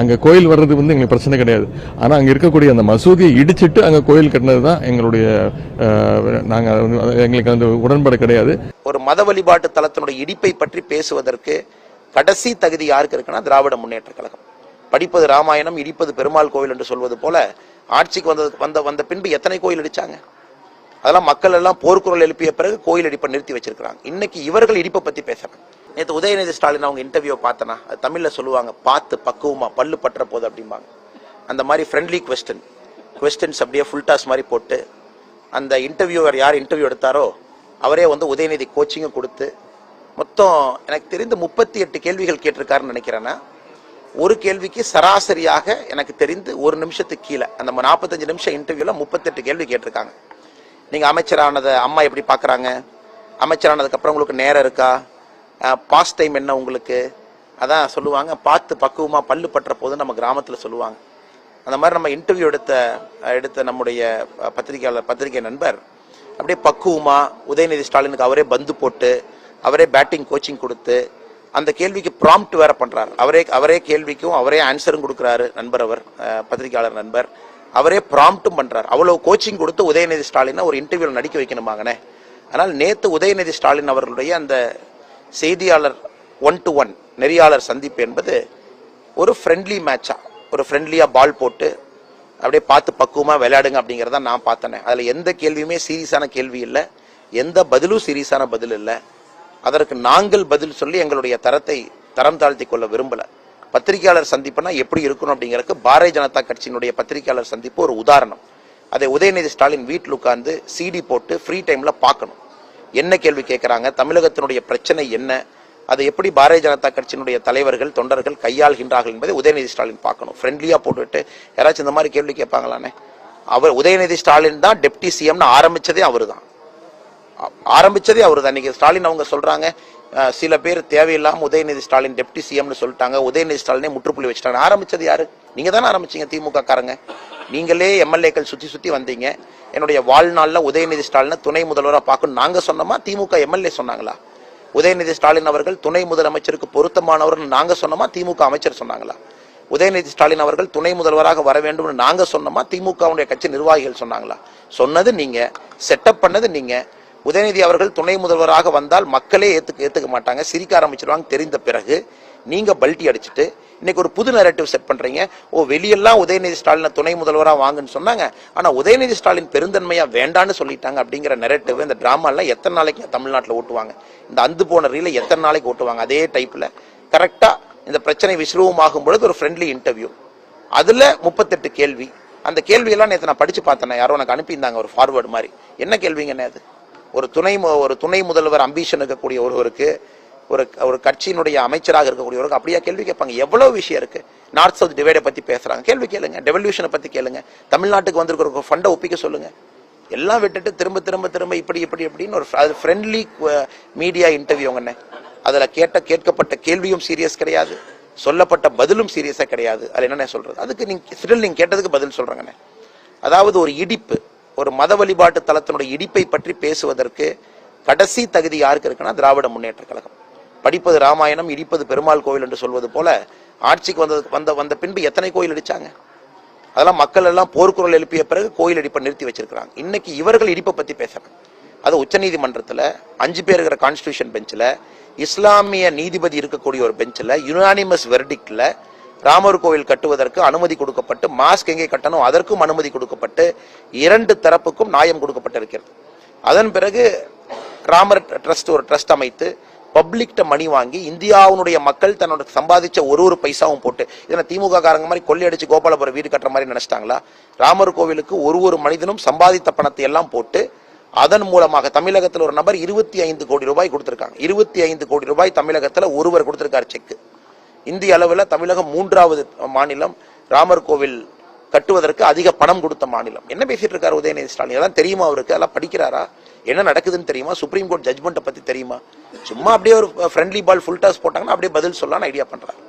அங்கே கோயில் வர்றது வந்து எங்களுக்கு பிரச்சனை கிடையாது. ஆனால் அங்கே இருக்கக்கூடிய அந்த மசூதியை இடிச்சிட்டு அங்கே கோயில் கட்டினது தான் எங்களுடைய நாங்கள் எங்களுக்கு அந்த உடன்பாடு கிடையாது. ஒரு மத வழிபாட்டு தலத்தினுடைய இடிப்பை பற்றி பேசுவதற்கு கடைசி தகுதி யாருக்கு இருக்குன்னா திராவிட முன்னேற்ற கழகம். படிப்பது ராமாயணம் இடிப்பது பெருமாள் கோவில் என்று சொல்வது போல ஆட்சிக்கு வந்தது வந்த வந்த பின்பு எத்தனை கோயில் இடிச்சாங்க? அதெல்லாம் மக்கள் எல்லாம் போர்க்குரல் எழுப்பிய பிறகு கோயில் இடிப்பை நிறுத்தி வச்சிருக்கிறாங்க. இன்னைக்கு இவர்கள் இடிப்பை பத்தி பேசுறாங்க நேற்று உதயநிதி ஸ்டாலின் அவங்க இன்டர்வியூ பார்த்தனா அது தமிழ்ல சொல்லுவாங்க பார்த்து பக்குவமா பல்லு பற்ற போது அப்படிம்பாங்க. அந்த மாதிரி ஃப்ரெண்ட்லி கொஸ்டின் கொஸ்டின்ஸ் அப்படியே ஃபுல் டாஸ் மாதிரி போட்டு அந்த இன்டர்வியூவர் யார் இன்டர்வியூ எடுத்தாரோ அவரே வந்து உதயநிதி கோச்சிங்கும் கொடுத்து மொத்தம் எனக்கு தெரிந்து முப்பத்தி எட்டு கேள்விகள் கேட்டிருக்காருன்னு நினைக்கிறேன்னா ஒரு கேள்விக்கு சராசரியாக எனக்கு தெரிந்து ஒரு நிமிஷத்துக்கு கீழே அந்த நாற்பத்தஞ்சு நிமிஷம் இன்டர்வியூவில் முப்பத்தெட்டு கேள்வி கேட்டிருக்காங்க. நீங்கள் அமைச்சரானதை அம்மா எப்படி பார்க்குறாங்க? அமைச்சரானதுக்கப்புறம் உங்களுக்கு நேரம் இருக்கா? பாஸ் டைம் என்ன உங்களுக்கு? அதான் சொல்லுவாங்க பார்த்து பக்குவமாக பல்லு பற்ற போது நம்ம கிராமத்தில் சொல்லுவாங்க. அந்த மாதிரி நம்ம இன்டர்வியூ எடுத்த எடுத்த நம்முடைய பத்திரிகையாளர் பத்திரிகை நண்பர் அப்படியே பக்குவமாக உதயநிதி ஸ்டாலினுக்கு அவரே பந்து போட்டு அவரே பேட்டிங் கோச்சிங் கொடுத்து அந்த கேள்விக்கு ப்ராம்ப்ட் வேற பண்ணுறாரு அவரே அவரே கேள்விக்கும் அவரே ஆன்சரும் கொடுக்குறாரு நண்பர் அவர் பத்திரிகையாளர் நண்பர். அவரே ப்ராம்ப்டும் பண்ணுறார் அவ்வளவு கோச்சிங் கொடுத்து உதயநிதி ஸ்டாலினை ஒரு இன்டர்வியூல நடிக்க வைக்கணுமாங்கண்ணே. ஆனால் நேத்து உதயநிதி ஸ்டாலின் அவர்களுடைய அந்த செய்தியாளர் ஒன் டு ஒன் நெறியாளர் சந்திப்பு என்பது ஒரு ஃப்ரெண்ட்லி மேட்சா ஒரு ஃப்ரெண்ட்லியா பால் போட்டு அப்படியே பார்த்து பக்குவமாக விளையாடுங்க அப்படிங்கிறத நான் பார்த்தேனே. அதில் எந்த கேள்வியுமே சீரியஸான கேள்வி இல்லை. எந்த பதிலும் சீரியஸான பதில் இல்லை. அதற்கு நாங்கள் பதில் சொல்லி எங்களுடைய தரத்தை தரம் தாழ்த்தி கொள்ள விரும்பலை. பத்திரிகையாளர் சந்திப்புனா எப்படி இருக்கணும் அப்படிங்கிறதுக்கு பாரதிய ஜனதா கட்சியினுடைய பத்திரிகையாளர் சந்திப்பு ஒரு உதாரணம். அதை உதயநிதி ஸ்டாலின் வீட்டில் உட்காந்து சிடி போட்டு ஃப்ரீ டைமில் பார்க்கணும். என்ன கேள்வி கேட்குறாங்க தமிழகத்தினுடைய பிரச்சனை என்ன? அதை எப்படி பாரதிய ஜனதா கட்சியினுடைய தலைவர்கள் தொண்டர்கள் கையாள்கின்றார்கள் என்பதை உதயநிதி ஸ்டாலின் பார்க்கணும். ஃப்ரெண்ட்லியாக போட்டுவிட்டு யாராச்சும் இந்த மாதிரி கேள்வி கேட்பாங்களானே? அவர் உதயநிதி ஸ்டாலின் தான் டெப்டி சிஎம்னு ஆரம்பித்ததே அவர் தான் ஆரம்பிச்சதே அவர் தான் இன்னைக்கு ஸ்டாலின் அவங்க சொல்கிறாங்க சில பேர் தேவையில்லாமல் உதயநிதி ஸ்டாலின் டெப்டி சிஎம்னு சொல்லிட்டாங்க. உதயநிதி ஸ்டாலினே முற்றுப்புள்ளி வச்சுட்டாங்க. ஆரம்பிச்சது யாரு? நீங்க தானே ஆரம்பிச்சீங்க திமுக காரங்க நீங்களே எம்எல்ஏக்கள் சுற்றி சுற்றி வந்தீங்க. என்னுடைய வாழ்நாளில் உதயநிதி ஸ்டாலினை துணை முதல்வராக பார்க்கணும். நாங்கள் சொன்னோமா? திமுக எம்எல்ஏ சொன்னாங்களா? உதயநிதி ஸ்டாலின் அவர்கள் துணை முதலமைச்சருக்கு பொருத்தமானவர்னு நாங்கள் சொன்னோமா? திமுக அமைச்சர் சொன்னாங்களா? உதயநிதி ஸ்டாலின் அவர்கள் துணை முதல்வராக வர வேண்டும்னு நாங்கள் சொன்னோமா? திமுகவுடைய கட்சி நிர்வாகிகள் சொன்னாங்களா? சொன்னது நீங்கள் செட்டப் பண்ணது நீங்கள் உதயநிதி அவர்கள் துணை முதல்வராக வந்தால் மக்களே ஏற்றுக்க ஏற்றுக்க மாட்டாங்க. சிரிக்க ஆரம்பிச்சிருவாங்க. தெரிந்த பிறகு நீங்கள் பல்ட்டி அடிச்சுட்டு இன்னைக்கு ஒரு புது நரேட்டிவ் செட் பண்ணுறீங்க ஓ வெளியெல்லாம் உதயநிதி ஸ்டாலினை துணை முதல்வராக வாங்குன்னு சொன்னாங்க. ஆனால் உதயநிதி ஸ்டாலின் பெருந்தன்மையாக வேண்டான்னு சொல்லிட்டாங்க அப்படிங்கிற நெரட்டிவ் இந்த ட்ராமாலாம் எத்தனை நாளைக்கு தமிழ்நாட்டில் ஓட்டுவாங்க? இந்த அந்து போன ரீலை எத்தனை நாளைக்கு ஓட்டுவாங்க? அதே டைப்பில் கரெக்டாக இந்த பிரச்சனை விசுவமாகும் பொழுது ஒரு ஃப்ரெண்ட்லி இன்டர்வியூ அதில் முப்பத்தெட்டு கேள்வி. அந்த கேள்வியெல்லாம் நேற்று நான் படித்து பார்த்தேன். யாரோ எனக்கு அனுப்பியிருந்தாங்க ஒரு ஃபார்வேர்டு மாதிரி. என்ன கேள்விங்கண்ணே அது? ஒரு துணை மு- ஒரு துணை முதல்வர் அம்பிஷன் இருக்கக்கூடிய ஒருவருக்கு ஒரு ஒரு கட்சியினுடைய அமைச்சராக இருக்கக்கூடியவருக்கு அப்படியா கேள்வி கேட்பாங்க. எவ்வளவு விஷயம் இருக்கு? நார்த் சவுத் டிவைடை பத்தி பேசுறாங்க. கேள்வி கேளுங்க. டெவல்யூஷனை பத்தி கேளுங்க. தமிழ்நாட்டுக்கு வந்திருக்கிற ஒரு ஃபண்டை ஒப்பிக்க சொல்லுங்க. எல்லாம் விட்டுட்டு திரும்ப திரும்ப திரும்ப இப்படி இப்படி இப்படின்னு ஒரு அது ஃப்ரெண்ட்லி மீடியா இன்டர்வியூங்கண்ணே அதில் கேட்ட கேட்கப்பட்ட கேள்வியும் சீரியஸ் கிடையாது. சொல்லப்பட்ட பதிலும் சீரியஸாக கிடையாது. அது என்னென்ன சொல்றது? அதுக்கு நீங்கள் ஸ்டில் நீங்கள் கேட்டதுக்கு பதில் சொல்கிறேங்கண்ணே அதாவது ஒரு இடிப்பு. ஒரு மத வழிபாட்டு தலத்தினுடைய இடிப்பை பற்றி பேசுவதற்கு கடைசி தகுதி யாருக்கு இருக்குன்னா திராவிட முன்னேற்ற கழகம். படிப்பது ராமாயணம் இடிப்பது பெருமாள் கோவில் என்று சொல்வது போல ஆட்சிக்கு வந்தது வந்த வந்த பின்பு எத்தனை கோயில் இடிச்சாங்க? அதெல்லாம் மக்கள் எல்லாம் போர்க்குரல் எழுப்பிய பிறகு கோயில் இடிப்பை நிறுத்தி வச்சிருக்கிறாங்க. இன்னைக்கு இவர்கள் இடிப்பை பத்தி பேசுறாங்க அது உச்சநீதிமன்றத்தில் அஞ்சு பேர் இருக்கிற கான்ஸ்டியூஷன் பெஞ்சில் இஸ்லாமிய நீதிபதி இருக்கக்கூடிய ஒரு பெஞ்சில் யுனானிமஸ் வெர்டிக்டில் ராமர் கோவில் கட்டுவதற்கு அனுமதி கொடுக்கப்பட்டு மாஸ்க் எங்கே கட்டணும் அதற்கும் அனுமதி கொடுக்கப்பட்டு இரண்டு தரப்புக்கும் நியாயம் கொடுக்கப்பட்டிருக்கிறது. அதன் பிறகு ராமர் ட்ரஸ்ட் ஒரு ட்ரஸ்ட் அமைத்து பப்ளிக்ட மணி வாங்கி இந்தியாவுடைய மக்கள் தன்னோட சம்பாதிச்ச ஒரு ஒரு பைசாவும் போட்டு இதனை திமுக காரங்க மாதிரி கொள்ளையடிச்சு கோபாலபுரம் வீடு கட்டுற மாதிரி நினைச்சிட்டாங்களா? ராமர் கோவிலுக்கு ஒரு ஒரு மனிதனும் சம்பாதித்த பணத்தை எல்லாம் போட்டு அதன் மூலமாக தமிழகத்தில் ஒரு நபர் இருபத்தி ஐந்து கோடி ரூபாய் கொடுத்திருக்காங்க. இருபத்தி ஐந்து கோடி ரூபாய் தமிழகத்தில் ஒருவர் கொடுத்திருக்காரு செக்கு. இந்திய அளவில் தமிழகம் மூன்றாவது மாநிலம். ராமர் கோவில் கட்டுவதற்கு அதிக பணம் கொடுத்த மாநிலம். என்ன பேசிட்டு இருக்காரு உதயநிதி ஸ்டாலின்? இதெல்லாம் தெரியுமா அவருக்கு? அதெல்லாம் படிக்கிறாரா? என்ன நடக்குதுன்னு தெரியுமா? சுப்ரீம் கோர்ட் ஜட்மெண்ட்டை பத்தி தெரியுமா? சும்மா அப்படியே ஒரு ஃப்ரெண்ட்லி பால் ஃபுல் டாஸ் போட்டாங்கன்னா அப்படியே பதில் சொல்லலாம்னு ஐடியா பண்றாரு.